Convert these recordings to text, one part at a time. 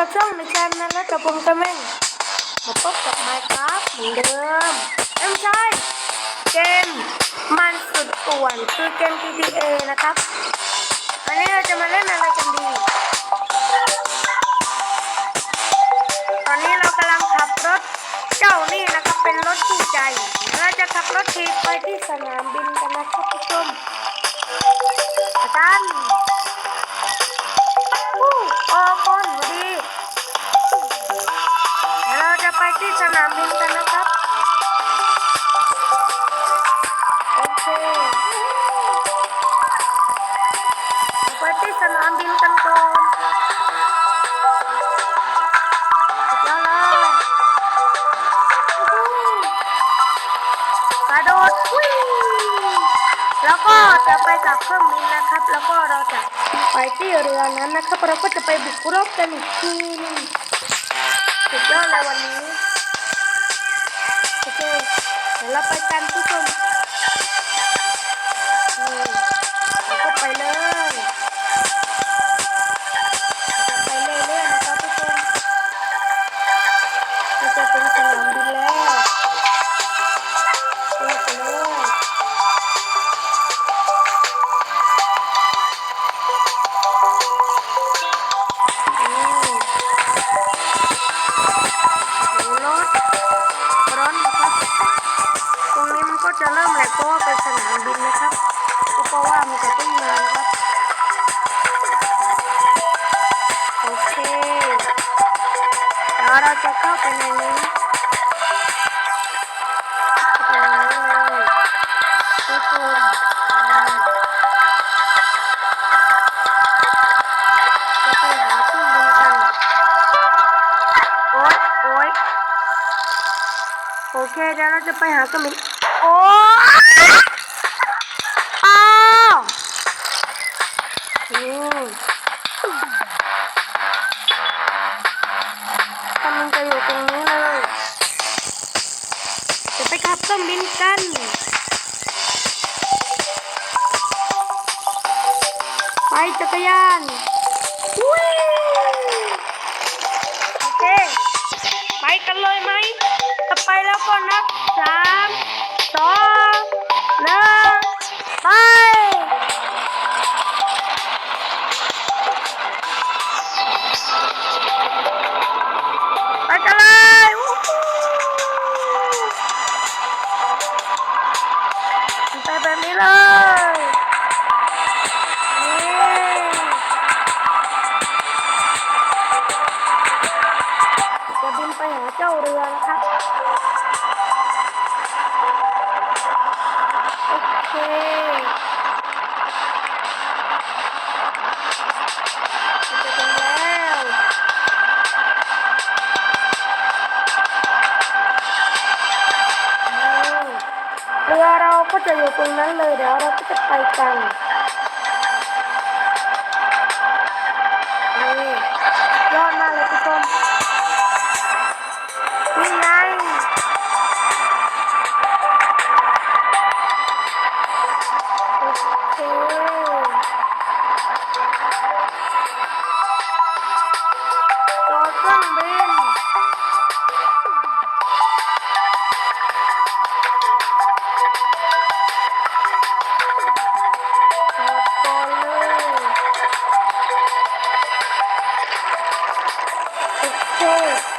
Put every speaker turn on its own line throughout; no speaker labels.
กับช่องในชนนั้นและกับผมกระเม่งมาพบกับไมค์ครับเหมือนเดิมเอ้ยไม่ใช่เกมมันสุดป่วนคือเกม GTA นะครับวันนี้เราจะมาเล่นอะไรกันดี ตอนนี้เรากำลังขับรถเจ้านี่นะครับเป็นรถคู่ใจ เราจะขับรถทีไปที่สนามบิน สนามบินกันนะครับ โอเคไปที่สนามบินกันก่อนสุดยอดเลยวู้ฮู้กระโดดวิ่งแล้วก็จะไปกับเครื่องบินนะครับ แล้วก็เราจะไปที่เรือนั้นนะครับ เราก็จะไปบุกรบกันอีกทีนึงสุดยอดเลยวันนี้ เดี๋ยวเราไปกันทุกคน มันก็จะเริ่มแหลกเพราะว่าเป็นสนามบินนะครับ ก็เพราะว่ามันจะต้องมานะครับ โอเคแล้วเราจะเข้าไปในนี้โอ๊ยโอ๊ยโอเคเดี๋ยวเราจะไปหากระมิน โอ้อ้าวอืมกำลังจะอยู่ตรงนี้เลยจะไปขับเครื่องบินกันไปจักรยานวิ่งโอเค ไปกันเลยไหม เรือนะครับโอเคจะถึงแล้วเรือเราก็จะอยู่ตรงนั้นเลยเดี๋ยวเราก็จะไปกัน บินจอดก่อนเลยโอเค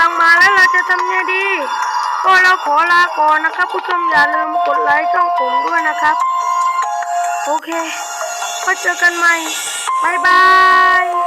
ลังมาแล้วเราจะทำไงดี ก็เราขอลาก่อนนะครับ ผู้ชมอย่าลืมกดไลค์ช่องผมด้วยนะครับ โอเคก็เจอกันใหม่บายบาย